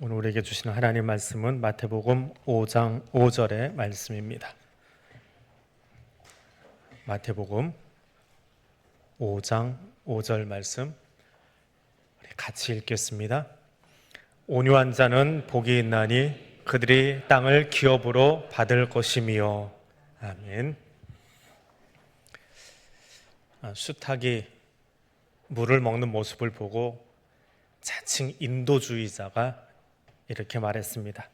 오늘 우리에게 주시는 하나님 말씀은 마태복음 5장 5절의 말씀입니다. 마태복음 5장 5절 말씀 같이 읽겠습니다. 온유한 자는 복이 있나니 그들이 땅을 기업으로 받을 것이미요. 아멘. 아, 수탉이 물을 먹는 모습을 보고 자칭 인도주의자가 이렇게 말했습니다.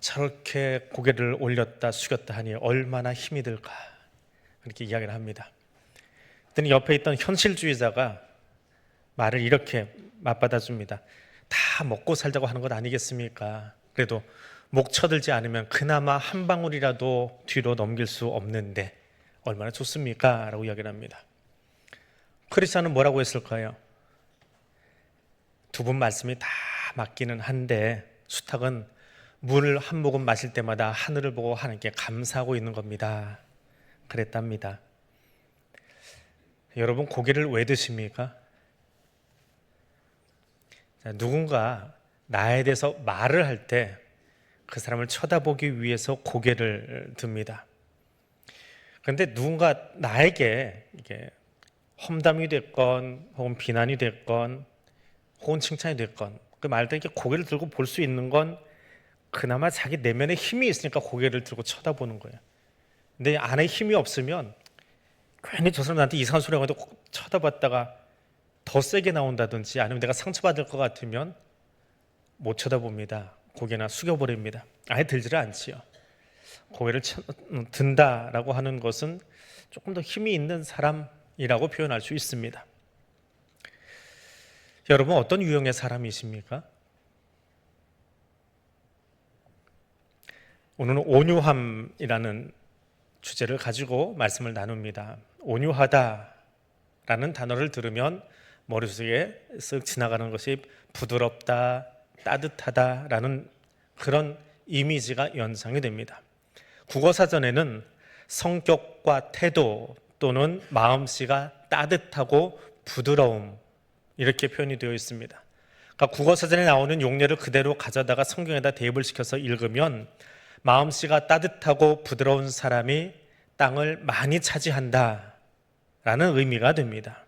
저렇게 고개를 올렸다 숙였다 하니 얼마나 힘이 들까 그렇게 이야기를 합니다. 그랬더니 옆에 있던 현실주의자가 말을 이렇게 맞받아 줍니다. 다 먹고 살자고 하는 것 아니겠습니까? 그래도 목 쳐들지 않으면 그나마 한 방울이라도 뒤로 넘길 수 없는데 얼마나 좋습니까? 라고 이야기를 합니다. 크리스천은 뭐라고 했을까요? 두 분 말씀이 다 맞기는 한데 수탉은 물을 한 모금 마실 때마다 하늘을 보고 하나님께 감사하고 있는 겁니다. 그랬답니다. 여러분 고개를 왜 드십니까? 자, 누군가 나에 대해서 말을 할 때 그 사람을 쳐다보기 위해서 고개를 듭니다. 그런데 누군가 나에게 이게 험담이 됐건 혹은 비난이 됐건 혹은 칭찬이 됐건 그말때 이렇게 고개를 들고 볼 수 있는 건 그나마 자기 내면에 힘이 있으니까 고개를 들고 쳐다보는 거예요. 근데 안에 힘이 없으면 괜히 저 사람 나한테 이상한 소리 하고 쳐다봤다가 더 세게 나온다든지 아니면 내가 상처받을 것 같으면 못 쳐다봅니다. 고개나 숙여버립니다. 아예 들지를 않지요. 고개를 쳐, 음, 든다라고 하는 것은 조금 더 힘이 있는 사람이라고 표현할 수 있습니다. 여러분 어떤 유형의 사람이십니까? 오늘은 온유함이라는 주제를 가지고 말씀을 나눕니다. 온유하다라는 단어를 들으면 머릿속에 쓱 지나가는 것이 부드럽다, 따뜻하다라는 그런 이미지가 연상이 됩니다. 국어 사전에는 성격과 태도 또는 마음씨가 따뜻하고 부드러움 이렇게 표현이 되어 있습니다. 그러니까 국어 사전에 나오는 용례를 그대로 가져다가 성경에다 대입을 시켜서 읽으면 마음씨가 따뜻하고 부드러운 사람이 땅을 많이 차지한다라는 의미가 됩니다.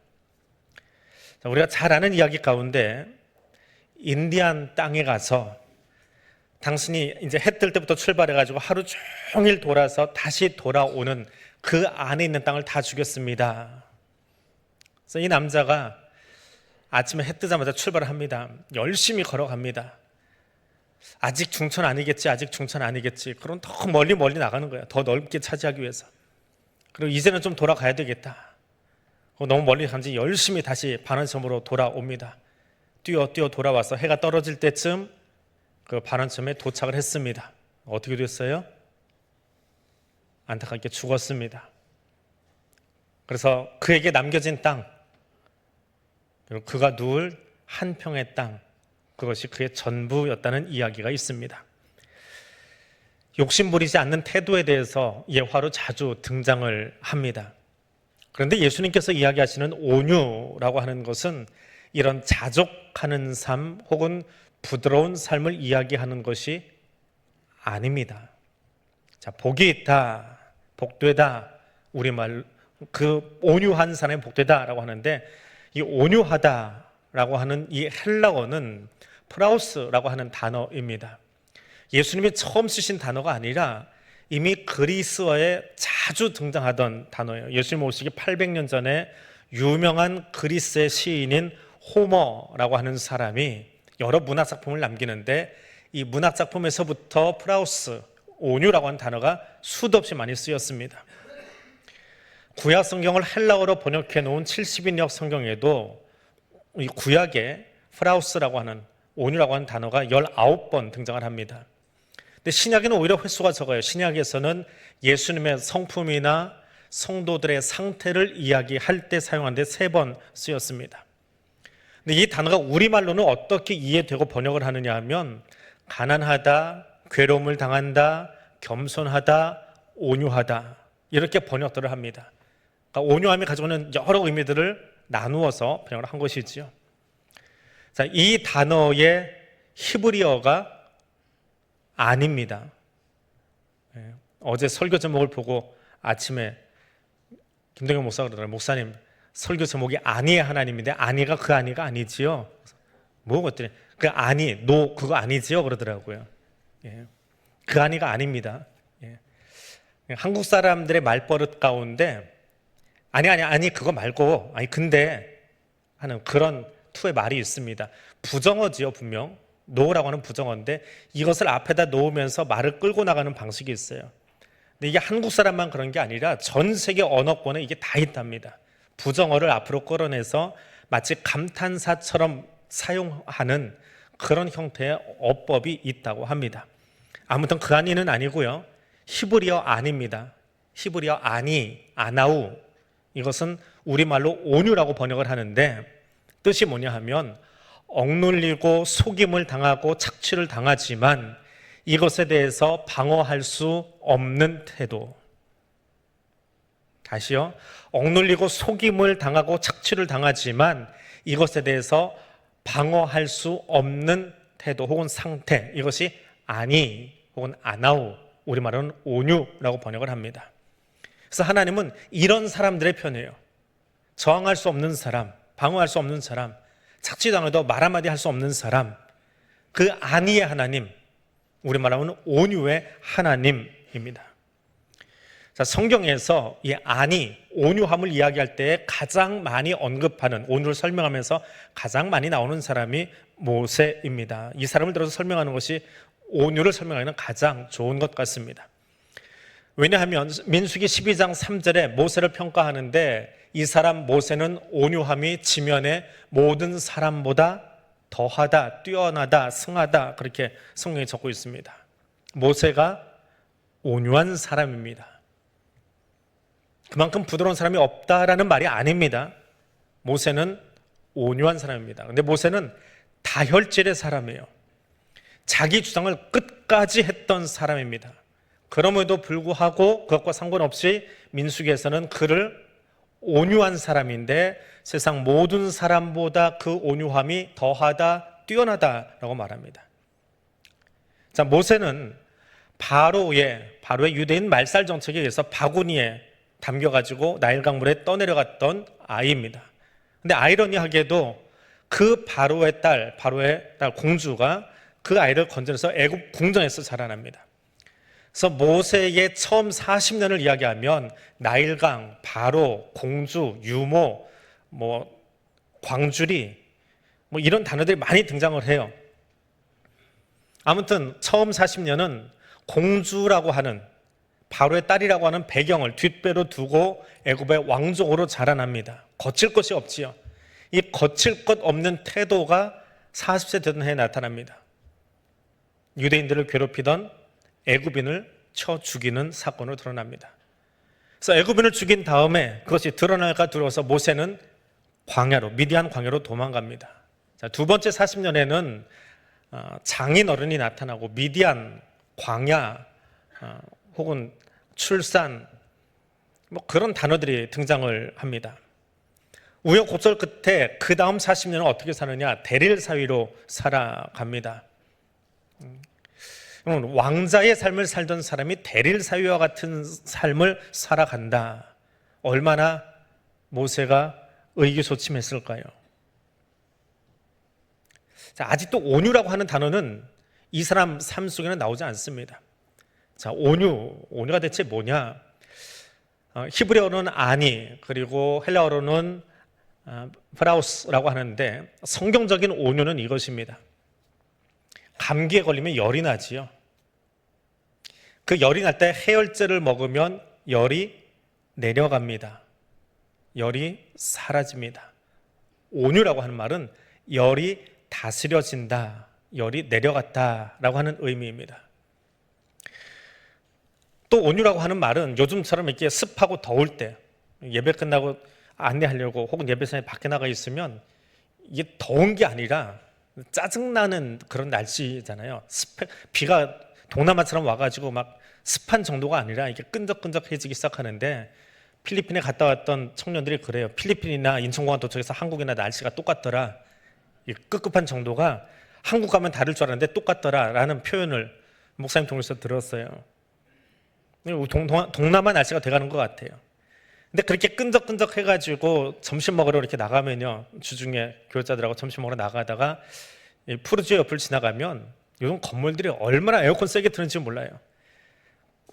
자, 우리가 잘 아는 이야기 가운데 인디안 땅에 가서 당신이 이제 해 뜰 때부터 출발해 가지고 하루 종일 돌아서 다시 돌아오는 그 안에 있는 땅을 다 죽였습니다. 그래서 이 남자가 아침에 해 뜨자마자 출발을 합니다. 열심히 걸어갑니다. 아직 중천 아니겠지, 아직 중천 아니겠지. 그럼 더 멀리 멀리 나가는 거야. 더 넓게 차지하기 위해서. 그리고 이제는 좀 돌아가야 되겠다. 너무 멀리 간지 열심히 다시 반환섬으로 돌아옵니다. 뛰어 뛰어 돌아와서 해가 떨어질 때쯤 그 반환섬에 도착을 했습니다. 어떻게 됐어요? 안타깝게 죽었습니다. 그래서 그에게 남겨진 땅, 그가 누울 한 평의 땅, 그것이 그의 전부였다는 이야기가 있습니다. 욕심 부리지 않는 태도에 대해서 예화로 자주 등장을 합니다. 그런데 예수님께서 이야기하시는 온유라고 하는 것은 이런 자족하는 삶 혹은 부드러운 삶을 이야기하는 것이 아닙니다. 자, 복이 있다, 복되다, 우리말 그 온유한 사람이 복되다라고 하는데 이 온유하다라고 하는 이 헬라어는 프라우스라고 하는 단어입니다. 예수님이 처음 쓰신 단어가 아니라 이미 그리스어에 자주 등장하던 단어예요. 예수님 오시기 800년 전에 유명한 그리스의 시인인 호머라고 하는 사람이 여러 문학 작품을 남기는데 이 문학 작품에서부터 프라우스 온유라고 하는 단어가 수도 없이 많이 쓰였습니다. 구약 성경을 헬라어로 번역해 놓은 70인역 성경에도 이 구약에 프라우스라고 하는 온유라고 하는 단어가 19번 등장을 합니다. 근데 신약에는 오히려 횟수가 적어요. 신약에서는 예수님의 성품이나 성도들의 상태를 이야기할 때 사용하는데 세 번 쓰였습니다. 근데 이 단어가 우리말로는 어떻게 이해되고 번역을 하느냐 하면 가난하다, 괴로움을 당한다, 겸손하다, 온유하다 이렇게 번역들을 합니다. 그러니까 온유함이 있는 여러 의미들을 나누어서 번역을 한 것이지요. 자, 이 단어의 히브리어가 아닙니다. 예, 어제 설교 제목을 보고 아침에 김동현 목사가 그러더라고요. 목사님, 설교 제목이 아니의 하나님인데 아니가 그 아니가 아니지요? 뭐 그랬더니 그 아니, 노 그거 아니지요? 그러더라고요. 예, 그 아니가 아닙니다. 예. 한국 사람들의 말버릇 가운데 아니 아니 아니 그거 말고 아니 근데 하는 그런 투의 말이 있습니다. 부정어지요 분명 노라고 하는 부정어인데 이것을 앞에다 놓으면서 말을 끌고 나가는 방식이 있어요. 근데 이게 한국 사람만 그런 게 아니라 전 세계 언어권에 이게 다 있답니다. 부정어를 앞으로 끌어내서 마치 감탄사처럼 사용하는 그런 형태의 어법이 있다고 합니다. 아무튼 그 아니는 아니고요. 히브리어 아닙니다. 히브리어 아니, 아나우 이것은 우리말로 온유라고 번역을 하는데 뜻이 뭐냐 하면 억눌리고 속임을 당하고 착취를 당하지만 이것에 대해서 방어할 수 없는 태도. 다시요. 억눌리고 속임을 당하고 착취를 당하지만 이것에 대해서 방어할 수 없는 태도 혹은 상태. 이것이 아니 혹은 아나우 우리말로는 온유라고 번역을 합니다. 그래서 하나님은 이런 사람들의 편이에요. 저항할 수 없는 사람, 방어할 수 없는 사람, 착취당해도 말 한마디 할 수 없는 사람, 그 아니의 하나님, 우리 말하면 온유의 하나님입니다. 자, 성경에서 이 아니, 온유함을 이야기할 때 가장 많이 언급하는, 온유를 설명하면서 가장 많이 나오는 사람이 모세입니다. 이 사람을 들어서 설명하는 것이 온유를 설명하기는 가장 좋은 것 같습니다. 왜냐하면 민수기 12장 3절에 모세를 평가하는데 이 사람 모세는 온유함이 지면에 모든 사람보다 더하다, 뛰어나다, 승하다 그렇게 성경에 적고 있습니다. 모세가 온유한 사람입니다. 그만큼 부드러운 사람이 없다라는 말이 아닙니다. 모세는 온유한 사람입니다. 근데 모세는 다혈질의 사람이에요. 자기 주장을 끝까지 했던 사람입니다. 그럼에도 불구하고 그것과 상관없이 민수기에서는 그를 온유한 사람인데 세상 모든 사람보다 그 온유함이 더하다, 뛰어나다라고 말합니다. 자, 모세는 바로의 바로의 유대인 말살 정책에 의해서 바구니에 담겨 가지고 나일 강물에 떠내려갔던 아이입니다. 근데 아이러니하게도 그 바로의 딸, 바로의 딸 공주가 그 아이를 건져서 애굽 궁전에서 자라납니다. 그래서 모세의 처음 40년을 이야기하면 나일강, 바로, 공주, 유모, 뭐 광주리 뭐 이런 단어들이 많이 등장을 해요. 아무튼 처음 40년은 공주라고 하는 바로의 딸이라고 하는 배경을 뒷배로 두고 애굽의 왕족으로 자라납니다. 거칠 것이 없지요. 이 거칠 것 없는 태도가 40세 되던 해에 나타납니다. 유대인들을 괴롭히던 애굽인을 쳐 죽이는 사건으로 드러납니다. 그래서 애굽인을 죽인 다음에 그것이 드러날까 두려워서 모세는 광야로 미디안 광야로 도망갑니다. 자, 두 번째 40년에는 어, 장인 어른이 나타나고 미디안 광야 어, 혹은 출산 뭐 그런 단어들이 등장을 합니다. 우여곡절 끝에 그 다음 40년은 어떻게 사느냐 대릴 사위로 살아갑니다. 왕자의 삶을 살던 사람이 대릴 사위와 같은 삶을 살아간다. 얼마나 모세가 의기소침했을까요? 자, 아직도 온유라고 하는 단어는 이 사람 삶 속에는 나오지 않습니다. 자, 온유, 온유가 대체 뭐냐? 어, 히브리어로는 아니, 그리고 헬라어로는 어, 프라우스라고 하는데 성경적인 온유는 이것입니다. 감기에 걸리면 열이 나지요. 그 열이 날 때 해열제를 먹으면 열이 내려갑니다. 열이 사라집니다. 온유라고 하는 말은 열이 다스려진다, 열이 내려갔다라고 하는 의미입니다. 또 온유라고 하는 말은 요즘처럼 이렇게 습하고 더울 때 예배 끝나고 안내하려고 혹은 예배상에 밖에 나가 있으면 이게 더운 게 아니라 짜증나는 그런 날씨잖아요. 습해, 비가 동남아처럼 와가지고 막 습한 정도가 아니라 이게 끈적끈적해지기 시작하는데 필리핀에 갔다 왔던 청년들이 그래요. 필리핀이나 인천공항 도착해서 한국이나 날씨가 똑같더라. 이 급급한 정도가 한국 가면 다를 줄 알았는데 똑같더라라는 표현을 목사님 통해서 들었어요. 동, 동, 동남아 날씨가 돼가는 것 같아요. 근데 그렇게 끈적끈적 해가지고 점심 먹으러 이렇게 나가면요 주중에 교육자들하고 점심 먹으러 나가다가 이 푸르지오 옆을 지나가면 요즘 건물들이 얼마나 에어컨 세게 트는지 몰라요.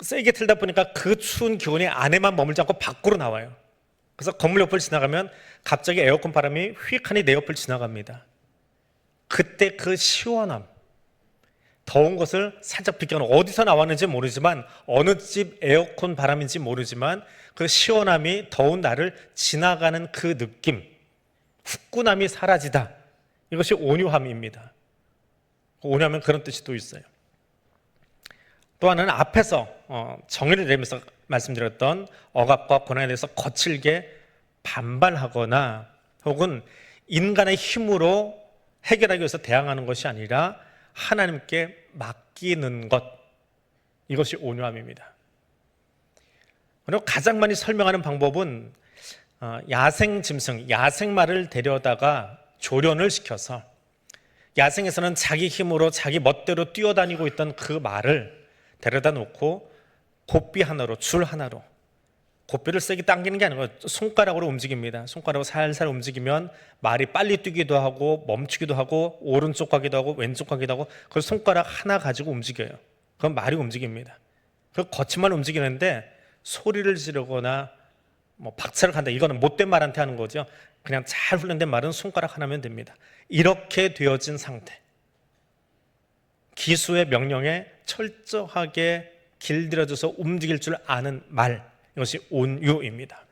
세게 틀다 보니까 그 추운 기온이 안에만 머물지 않고 밖으로 나와요. 그래서 건물 옆을 지나가면 갑자기 에어컨 바람이 휙하니 내 옆을 지나갑니다. 그때 그 시원함, 더운 것을 살짝 비껴는 어디서 나왔는지 모르지만 어느 집 에어컨 바람인지 모르지만 그 시원함이 더운 날을 지나가는 그 느낌, 후끈함이 사라지다. 이것이 온유함입니다. 온유하면 그런 뜻이 또 있어요. 또 하나는 앞에서 어, 정의를 내면서 말씀드렸던 억압과 고난에 대해서 거칠게 반발하거나 혹은 인간의 힘으로 해결하기 위해서 대항하는 것이 아니라 하나님께 맡기는 것 이것이 온유함입니다. 그리고 가장 많이 설명하는 방법은 어, 야생 짐승, 야생말을 데려다가 조련을 시켜서 야생에서는 자기 힘으로 자기 멋대로 뛰어다니고 있던 그 말을 데려다 놓고 고삐 하나로 줄 하나로 고삐를 세게 당기는 게 아니고 손가락으로 움직입니다. 손가락으로 살살 움직이면 말이 빨리 뛰기도 하고 멈추기도 하고 오른쪽 가기도 하고 왼쪽 가기도 하고 그 손가락 하나 가지고 움직여요. 그럼 말이 움직입니다. 그 거침만 움직이는데 소리를 지르거나 뭐 박차를 간다 이거는 못된 말한테 하는 거죠. 그냥 잘 훈련된 말은 손가락 하나면 됩니다. 이렇게 되어진 상태. 기수의 명령에 철저하게 길들여져서 움직일 줄 아는 말. 이것이 온유입니다.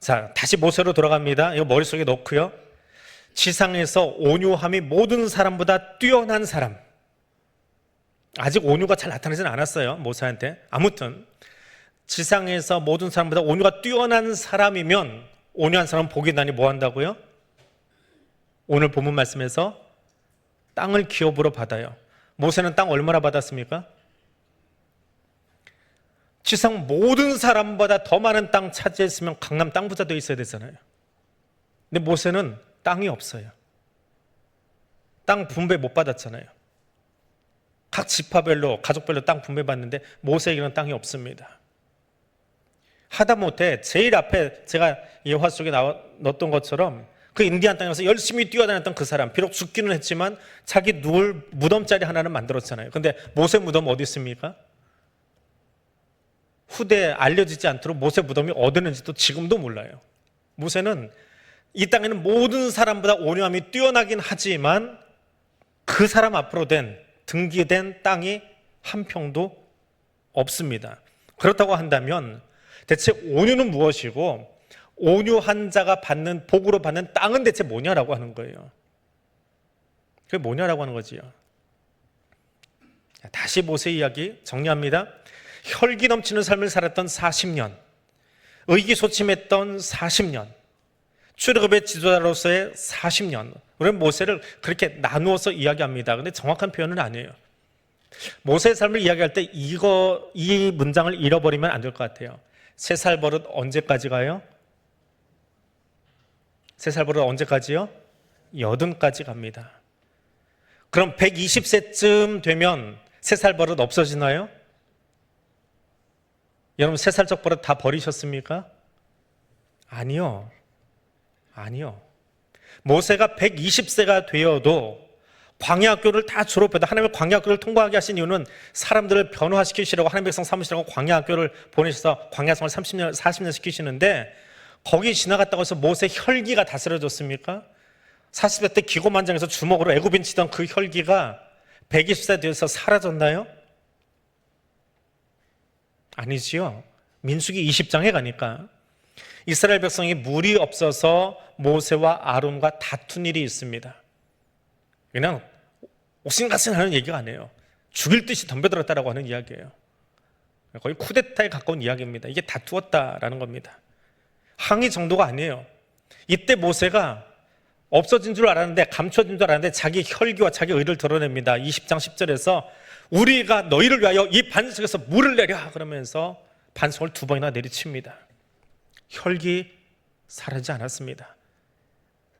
자, 다시 모세로 돌아갑니다. 이거 머릿속에 넣고요. 지상에서 온유함이 모든 사람보다 뛰어난 사람. 아직 온유가 잘 나타나지는 않았어요. 모세한테. 아무튼 지상에서 모든 사람보다 온유가 뛰어난 사람이면 온유한 사람은 복이 나니 뭐 한다고요? 오늘 본문 말씀에서 땅을 기업으로 받아요. 모세는 땅 얼마나 받았습니까? 지상 모든 사람보다 더 많은 땅 차지했으면 강남 땅 부자 되어 있어야 되잖아요. 근데 모세는 땅이 없어요. 땅 분배 못 받았잖아요. 각 지파별로 가족별로 땅 분배 받는데 모세에게는 땅이 없습니다. 하다못해 제일 앞에 제가 예화 속에 넣었던 것처럼 그 인디안 땅에서 열심히 뛰어다녔던 그 사람 비록 죽기는 했지만 자기 누울 무덤자리 하나는 만들었잖아요. 근데 모세 무덤 어디 있습니까? 후대에 알려지지 않도록 모세 무덤이 어디는지도 지금도 몰라요. 모세는 이 땅에는 모든 사람보다 온유함이 뛰어나긴 하지만 그 사람 앞으로 된 등기된 땅이 한 평도 없습니다. 그렇다고 한다면 대체 온유는 무엇이고 온유한 자가 받는 복으로 받는 땅은 대체 뭐냐라고 하는 거예요. 그게 뭐냐라고 하는 거지요. 다시 모세 이야기 정리합니다. 혈기 넘치는 삶을 살았던 40년, 의기소침했던 40년, 출애굽의 지도자로서의 40년. 우리는 모세를 그렇게 나누어서 이야기합니다. 근데 정확한 표현은 아니에요. 모세의 삶을 이야기할 때 이거 이 문장을 잃어버리면 안 될 것 같아요. 세 살 버릇 언제까지 가요? 세살 버릇 언제까지요? 여든까지 갑니다. 그럼 120세쯤 되면 세 살 버릇 없어지나요? 여러분 세 살적 버릇 다 버리셨습니까? 아니요. 아니요. 모세가 120세가 되어도 광야학교를 다 졸업해도 하나님의 광야학교를 통과하게 하신 이유는 사람들을 변화시키시려고 하나님 백성 삼으시라고 광야학교를 보내셔서 광야성을 30년, 40년 시키시는데 거기 지나갔다고 해서 모세 혈기가 다스려졌습니까? 40대 때 기고만장에서 주먹으로 애굽인 치던 그 혈기가 120세 되어서 사라졌나요? 아니지요. 민수기 20장에 가니까 이스라엘 백성이 물이 없어서 모세와 아론과 다툰 일이 있습니다. 그냥 옥신각신 하는 얘기가 아니에요. 죽일 듯이 덤벼들었다라고 하는 이야기예요. 거의 쿠데타에 가까운 이야기입니다. 이게 다투었다라는 겁니다. 항의 정도가 아니에요. 이때 모세가 없어진 줄 알았는데 감춰진 줄 알았는데 자기 혈기와 자기 의를 드러냅니다. 20장 10절에서 우리가 너희를 위하여 이 반석에서 물을 내려 그러면서 반석을 두 번이나 내리칩니다. 혈기 사라지지 않았습니다.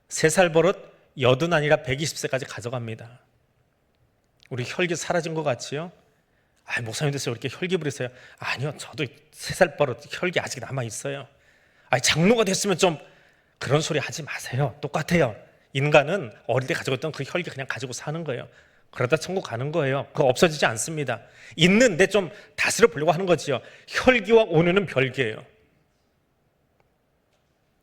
세 살 버릇 여든 아니라 120세까지 가져갑니다. 우리 혈기 사라진 것 같지요? 아, 목사님 됐어요. 이렇게 혈기 부리세요. 아니요, 저도 세 살 버릇 혈기 아직 남아 있어요. 아, 장로가 됐으면 좀 그런 소리 하지 마세요. 똑같아요. 인간은 어릴 때 가지고 있던 그 혈기 그냥 가지고 사는 거예요. 그러다 천국 가는 거예요. 그거 없어지지 않습니다. 있는데 좀 다스려 보려고 하는 거지요. 혈기와 온유는 별개예요.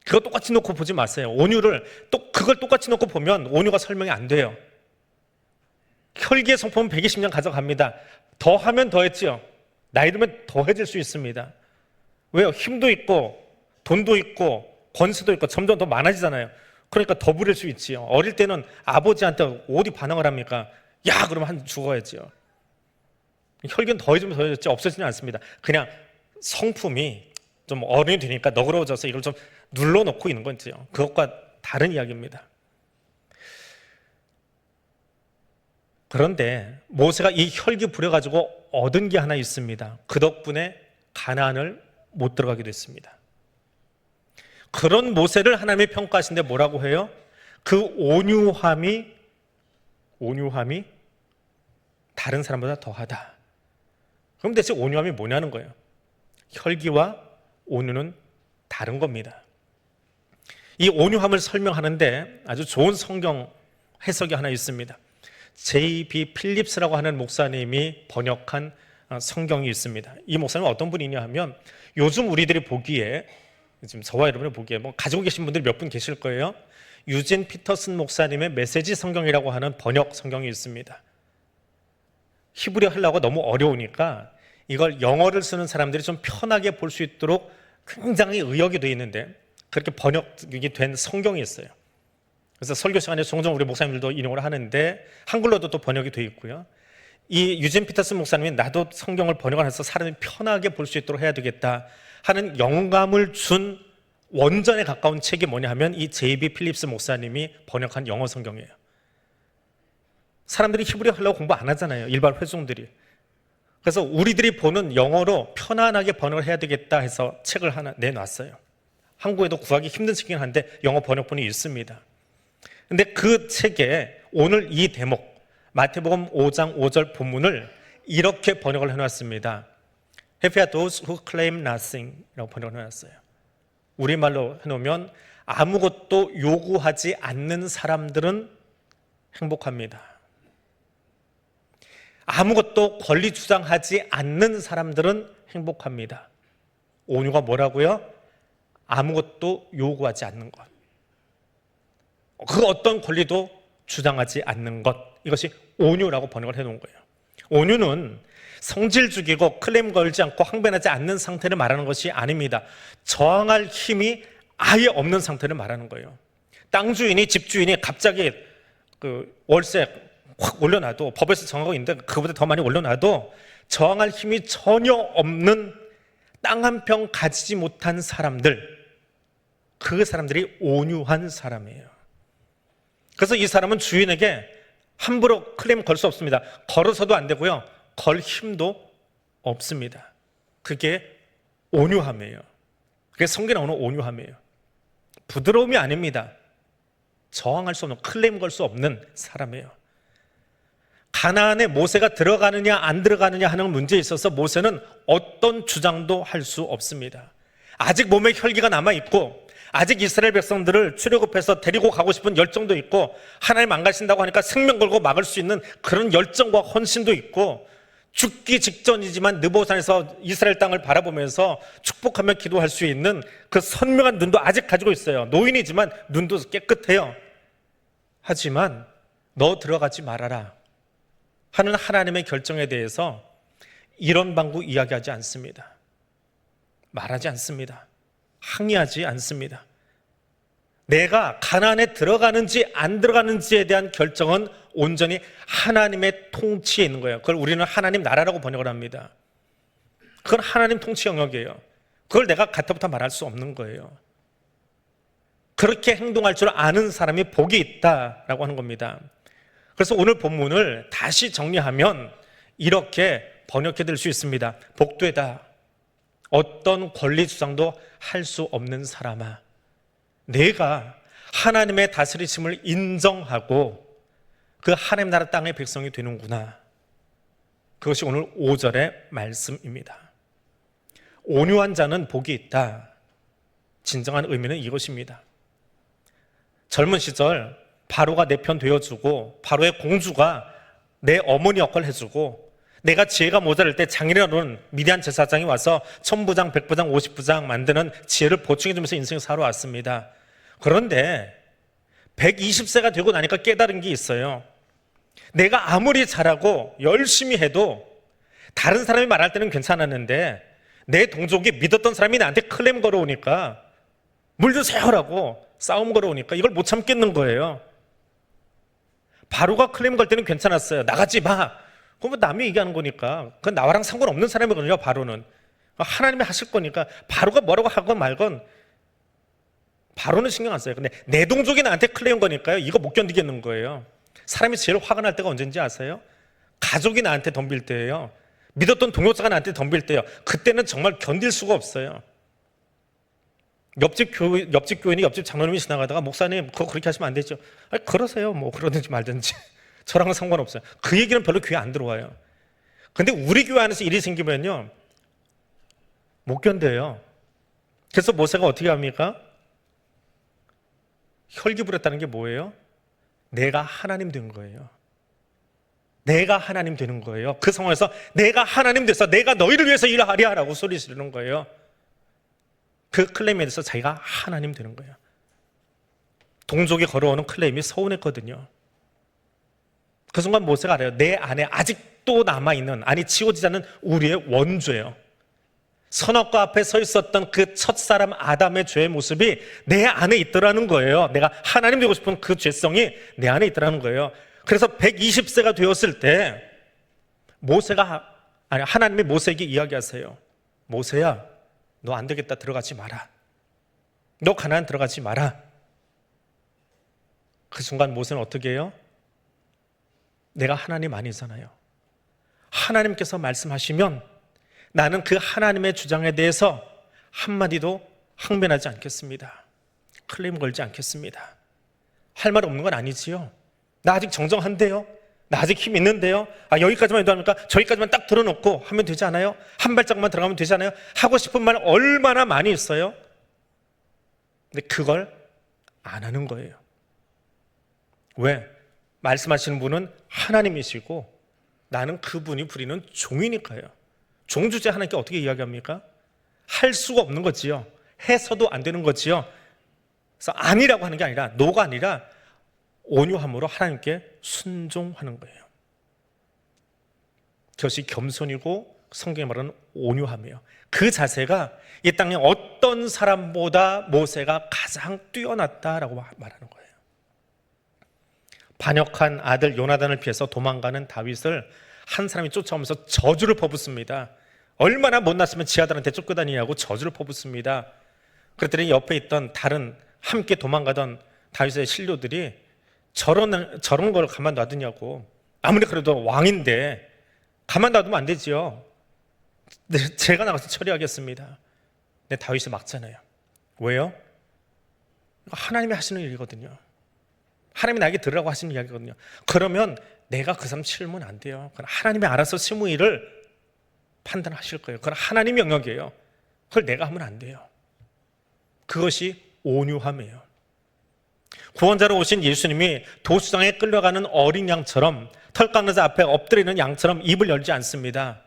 그거 똑같이 놓고 보지 마세요. 온유를 또 그걸 똑같이 놓고 보면 온유가 설명이 안 돼요. 혈기의 성품은 120년 가져갑니다. 더 하면 더 했지요. 나이 들면 더 해질 수 있습니다. 왜요? 힘도 있고 돈도 있고 권세도 있고 점점 더 많아지잖아요. 그러니까 더 부릴 수 있지요. 어릴 때는 아버지한테 어디 반항을 합니까? 야, 그러면 한 죽어야지요. 혈기는 더해지면 더해졌지 없어지는 않습니다. 그냥 성품이 좀 어른이 되니까 너그러워져서 이걸 좀 눌러놓고 있는 건지요. 그것과 다른 이야기입니다. 그런데 모세가 이 혈기 부려가지고 얻은 게 하나 있습니다. 그 덕분에 가나안을 못 들어가게 됐습니다. 그런 모세를 하나님이 평가하신데 뭐라고 해요? 그 온유함이 온유함이 다른 사람보다 더하다. 그럼 대체 온유함이 뭐냐는 거예요. 혈기와 온유는 다른 겁니다. 이 온유함을 설명하는데 아주 좋은 성경 해석이 하나 있습니다. J.B. 필립스라고 하는 목사님이 번역한 어, 성경이 있습니다. 이 목사님은 어떤 분이냐 하면 요즘 우리들이 보기에 지금 저와 여러분이 보기에 뭐 가지고 계신 분들이 몇 분 계실 거예요. 유진 피터슨 목사님의 메시지 성경이라고 하는 번역 성경이 있습니다. 히브리어 하려고 너무 어려우니까 이걸 영어를 쓰는 사람들이 좀 편하게 볼 수 있도록 굉장히 의역이 되어 있는데 그렇게 번역이 된 성경이 있어요. 그래서 설교 시간에 종종 우리 목사님들도 인용을 하는데 한글로도 또 번역이 되어 있고요. 이 유진 피터슨 목사님이 나도 성경을 번역을 해서 사람이 편하게 볼 수 있도록 해야 되겠다 하는 영감을 준 원전에 가까운 책이 뭐냐 하면 이 제이비 필립스 목사님이 번역한 영어 성경이에요. 사람들이 히브리어 하려고 공부 안 하잖아요. 일반 회중들이. 그래서 우리들이 보는 영어로 편안하게 번역을 해야 되겠다 해서 책을 하나 내놨어요. 한국에도 구하기 힘든 책이긴 한데 영어 번역본이 있습니다. 근데 그 책에 오늘 이 대목 마태복음 5장 5절 본문을 이렇게 번역을 해놨습니다. Happy are those who claim nothing이라고 번역을 해놨어요. 우리말로 해놓으면 아무것도 요구하지 않는 사람들은 행복합니다. 아무것도 권리 주장하지 않는 사람들은 행복합니다. 온유가 뭐라고요? 아무것도 요구하지 않는 것. 그 어떤 권리도 주장하지 않는 것. 이것이 온유라고 번역을 해놓은 거예요. 온유는 성질 죽이고 클레임 걸지 않고 항변하지 않는 상태를 말하는 것이 아닙니다. 저항할 힘이 아예 없는 상태를 말하는 거예요. 땅 주인이 집 주인이 갑자기 그 월세 확 올려놔도 법에서 정하고 있는데 그보다 더 많이 올려놔도 저항할 힘이 전혀 없는 땅 한 평 가지지 못한 사람들 그 사람들이 온유한 사람이에요. 그래서 이 사람은 주인에게 함부로 클레임 걸 수 없습니다. 걸어서도 안 되고요. 걸 힘도 없습니다. 그게 온유함이에요. 그게 성경에 나오는 온유함이에요. 부드러움이 아닙니다. 저항할 수 없는 클레임 걸 수 없는 사람이에요. 가나안에 모세가 들어가느냐 안 들어가느냐 하는 문제에 있어서 모세는 어떤 주장도 할 수 없습니다. 아직 몸에 혈기가 남아 있고 아직 이스라엘 백성들을 출애굽해서 데리고 가고 싶은 열정도 있고 하나님 안 가신다고 하니까 생명 걸고 막을 수 있는 그런 열정과 헌신도 있고 죽기 직전이지만 느보산에서 이스라엘 땅을 바라보면서 축복하며 기도할 수 있는 그 선명한 눈도 아직 가지고 있어요. 노인이지만 눈도 깨끗해요. 하지만 너 들어가지 말아라 하는 하나님의 결정에 대해서 이런 방구 이야기하지 않습니다. 말하지 않습니다. 항의하지 않습니다. 내가 가난에 들어가는지 안 들어가는지에 대한 결정은 온전히 하나님의 통치에 있는 거예요. 그걸 우리는 하나님 나라라고 번역을 합니다. 그건 하나님 통치 영역이에요. 그걸 내가 가타부터 말할 수 없는 거예요. 그렇게 행동할 줄 아는 사람이 복이 있다라고 하는 겁니다. 그래서 오늘 본문을 다시 정리하면 이렇게 번역해 드릴 수 있습니다. 복되다. 어떤 권리 주장도 할 수 없는 사람아. 내가 하나님의 다스리심을 인정하고 그 하나님 나라 땅의 백성이 되는구나. 그것이 오늘 5절의 말씀입니다. 온유한 자는 복이 있다. 진정한 의미는 이것입니다. 젊은 시절 바로가 내 편 되어주고 바로의 공주가 내 어머니 역할을 해주고 내가 지혜가 모자랄 때 장인어른 미디안 제사장이 와서 천부장, 백부장, 오십부장 만드는 지혜를 보충해주면서 인생을 살아왔습니다. 그런데 120세가 되고 나니까 깨달은 게 있어요. 내가 아무리 잘하고 열심히 해도 다른 사람이 말할 때는 괜찮았는데 내 동족이 믿었던 사람이 나한테 클레임 걸어오니까 물 주세요라고 싸움 걸어오니까 이걸 못 참겠는 거예요. 바로가 클레임 걸 때는 괜찮았어요. 나가지 마. 그러면 남이 얘기하는 거니까. 그건 나와랑 상관없는 사람이거든요, 바로는. 하나님이 하실 거니까 바로가 뭐라고 하건 말건 바로는 신경 안 써요. 근데 내 동족이 나한테 클레임 거니까요. 이거 못 견디겠는 거예요. 사람이 제일 화가 날 때가 언제인지 아세요? 가족이 나한테 덤빌 때예요. 믿었던 동료자가 나한테 덤빌 때요. 그때는 정말 견딜 수가 없어요. 옆집 교 옆집 교인이 옆집 장로님이 지나가다가 목사님 그거 그렇게 하시면 안 되죠. 아니, 그러세요. 뭐 그러든지 말든지 저랑은 상관없어요. 그 얘기는 별로 귀에 안 들어와요. 근데 우리 교회 안에서 일이 생기면요 못 견뎌요. 그래서 모세가 어떻게 합니까? 혈기 부렸다는 게 뭐예요? 내가 하나님 된 거예요. 내가 하나님 되는 거예요. 그 상황에서 내가 하나님 돼서 내가 너희를 위해서 일하리라 라고 소리 지르는 거예요. 그 클레임에 대해서 자기가 하나님 되는 거예요. 동족이 걸어오는 클레임이 서운했거든요. 그 순간 모세가 알아요. 내 안에 아직도 남아있는, 아니, 지워지지 않는 우리의 원죄예요. 선악과 앞에 서 있었던 그 첫사람 아담의 죄의 모습이 내 안에 있더라는 거예요. 내가 하나님 되고 싶은 그 죄성이 내 안에 있더라는 거예요. 그래서 120세가 되었을 때 모세가 아니 하나님이 모세에게 이야기하세요. 모세야, 너 안 되겠다 들어가지 마라. 너 가나안 들어가지 마라. 그 순간 모세는 어떻게 해요? 내가 하나님 아니잖아요. 하나님께서 말씀하시면 나는 그 하나님의 주장에 대해서 한마디도 항변하지 않겠습니다. 클레임 걸지 않겠습니다. 할 말 없는 건 아니지요. 나 아직 정정한데요. 나 아직 힘 있는데요. 아, 여기까지만 인도합니까? 저기까지만 딱 들어놓고 하면 되지 않아요? 한 발짝만 들어가면 되지 않아요? 하고 싶은 말 얼마나 많이 있어요? 근데 그걸 안 하는 거예요. 왜? 말씀하시는 분은 하나님이시고 나는 그분이 부리는 종이니까요. 종주제 하나님께 어떻게 이야기합니까? 할 수가 없는 거지요. 해서도 안 되는 거지요. 그래서 아니라고 하는 게 아니라 노가 아니라 온유함으로 하나님께 순종하는 거예요. 그것이 겸손이고 성경에 말하는 온유함이에요. 그 자세가 이 땅에 어떤 사람보다 모세가 가장 뛰어났다라고 말하는 거예요. 반역한 아들 요나단을 피해서 도망가는 다윗을 한 사람이 쫓아오면서 저주를 퍼붓습니다. 얼마나 못났으면 지 아들한테 쫓겨다니냐고 저주를 퍼붓습니다. 그랬더니 옆에 있던 다른 함께 도망가던 다윗의 신료들이 저런 저런 걸 가만 놔두냐고 아무리 그래도 왕인데 가만 놔두면 안 되지요. 네, 제가 나가서 처리하겠습니다. 네, 다윗이 막잖아요. 왜요? 하나님이 하시는 일이거든요. 하나님이 나에게 들으라고 하시는 이야기거든요. 그러면 내가 그 사람 치면 안 돼요. 하나님이 알아서 일을 판단하실 거예요. 그건 하나님 영역이에요. 그걸 내가 하면 안 돼요. 그것이 온유함이에요. 구원자로 오신 예수님이 도수장에 끌려가는 어린 양처럼 털 깎는 자 앞에 엎드리는 양처럼 입을 열지 않습니다.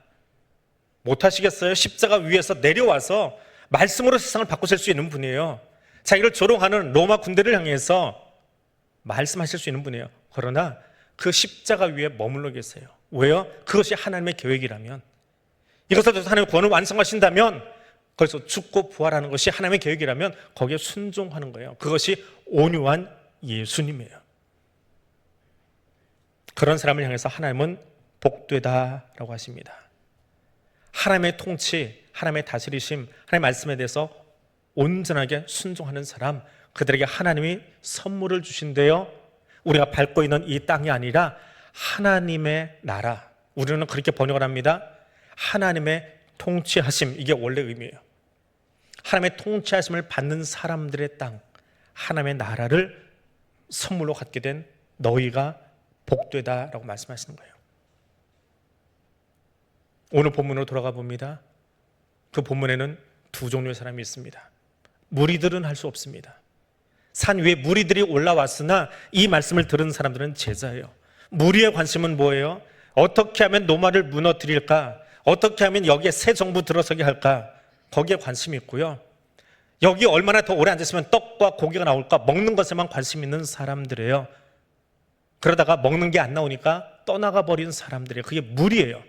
못하시겠어요? 십자가 위에서 내려와서 말씀으로 세상을 바꾸실 수 있는 분이에요. 자기를 조롱하는 로마 군대를 향해서 말씀하실 수 있는 분이에요. 그러나 그 십자가 위에 머물러 계세요. 왜요? 그것이 하나님의 계획이라면 이것을 통해서 하나님의 구원을 완성하신다면 거기서 죽고 부활하는 것이 하나님의 계획이라면 거기에 순종하는 거예요. 그것이 온유한 예수님이에요. 그런 사람을 향해서 하나님은 복되다라고 하십니다. 하나님의 통치, 하나님의 다스리심, 하나님의 말씀에 대해서 온전하게 순종하는 사람, 그들에게 하나님이 선물을 주신대요. 우리가 밟고 있는 이 땅이 아니라 하나님의 나라. 우리는 그렇게 번역을 합니다. 하나님의 통치하심. 이게 원래 의미예요. 하나님의 통치하심을 받는 사람들의 땅. 하나님의 나라를 선물로 갖게 된 너희가 복되다라고 말씀하시는 거예요. 오늘 본문으로 돌아가 봅니다. 그 본문에는 두 종류의 사람이 있습니다. 무리들은 할 수 없습니다. 산 위에 무리들이 올라왔으나 이 말씀을 들은 사람들은 제자예요. 무리의 관심은 뭐예요? 어떻게 하면 노마를 무너뜨릴까? 어떻게 하면 여기에 새 정부 들어서게 할까? 거기에 관심이 있고요. 여기 얼마나 더 오래 앉았으면 떡과 고기가 나올까? 먹는 것에만 관심 있는 사람들이에요. 그러다가 먹는 게 안 나오니까 떠나가 버린 사람들이에요. 그게 무리예요.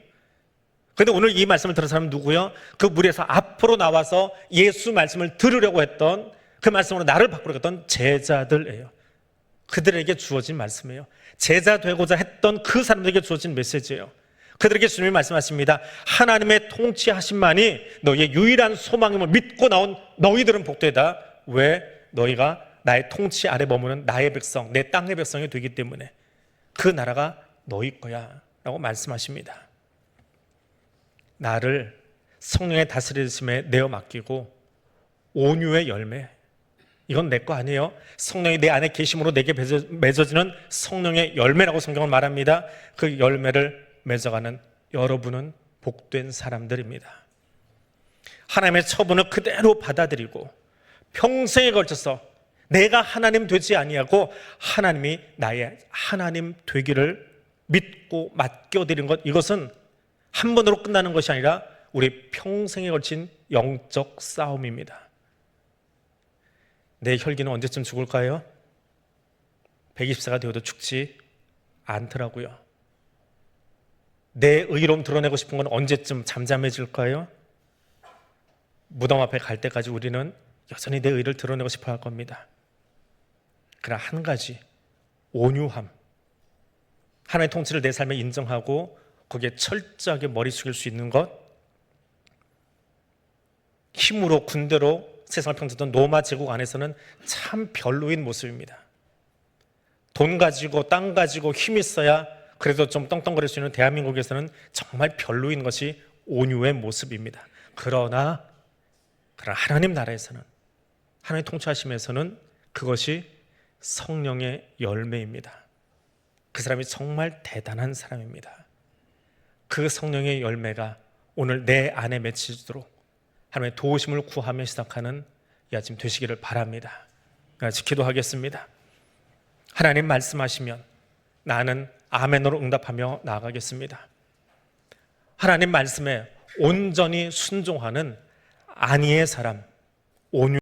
근데 오늘 이 말씀을 들은 사람은 누구요? 그 무리에서 앞으로 나와서 예수 말씀을 들으려고 했던 그 말씀으로 나를 바꾸려고 했던 제자들이에요. 그들에게 주어진 말씀이에요. 제자 되고자 했던 그 사람들에게 주어진 메시지예요. 그들에게 주님이 말씀하십니다. 하나님의 통치하심만이 너희의 유일한 소망임을 믿고 나온 너희들은 복되다. 왜? 너희가 나의 통치 아래 머무는 나의 백성, 내 땅의 백성이 되기 때문에 그 나라가 너희 거야. 라고 말씀하십니다. 나를 성령의 다스리심에 내어 맡기고 온유의 열매 이건 내 거 아니에요. 성령이 내 안에 계심으로 내게 맺어- 맺어지는 성령의 열매라고 성경은 말합니다. 그 열매를 맺어가는 여러분은 복된 사람들입니다. 하나님의 처분을 그대로 받아들이고 평생에 걸쳐서 내가 하나님 되지 아니하고 하나님이 나의 하나님 되기를 믿고 맡겨드린 것 이것은 한 번으로 끝나는 것이 아니라 우리 평생에 걸친 영적 싸움입니다. 내 혈기는 언제쯤 죽을까요? 120세가 되어도 죽지 않더라고요. 내 의로움 드러내고 싶은 건 언제쯤 잠잠해질까요? 무덤 앞에 갈 때까지 우리는 여전히 내 의를 드러내고 싶어 할 겁니다. 그러나 한 가지 온유함. 하나님의 통치를 내 삶에 인정하고 거기에 철저하게 머리 숙일 수 있는 것 힘으로 군대로 세상을 평정던 로마 제국 안에서는 참 별로인 모습입니다. 돈 가지고 땅 가지고 힘 있어야 그래도 좀 떵떵거릴 수 있는 대한민국에서는 정말 별로인 것이 온유의 모습입니다. 그러나 그러나 하나님 나라에서는 하나님 통치하심에서는 그것이 성령의 열매입니다. 그 사람이 정말 대단한 사람입니다. 그 성령의 열매가 오늘 내 안에 맺히도록 하나님의 도우심을 구하며 시작하는 이 아침 되시기를 바랍니다. 같이 기도하겠습니다. 하나님 말씀하시면 나는 아멘으로 응답하며 나아가겠습니다. 하나님 말씀에 온전히 순종하는 안위의 사람, 온유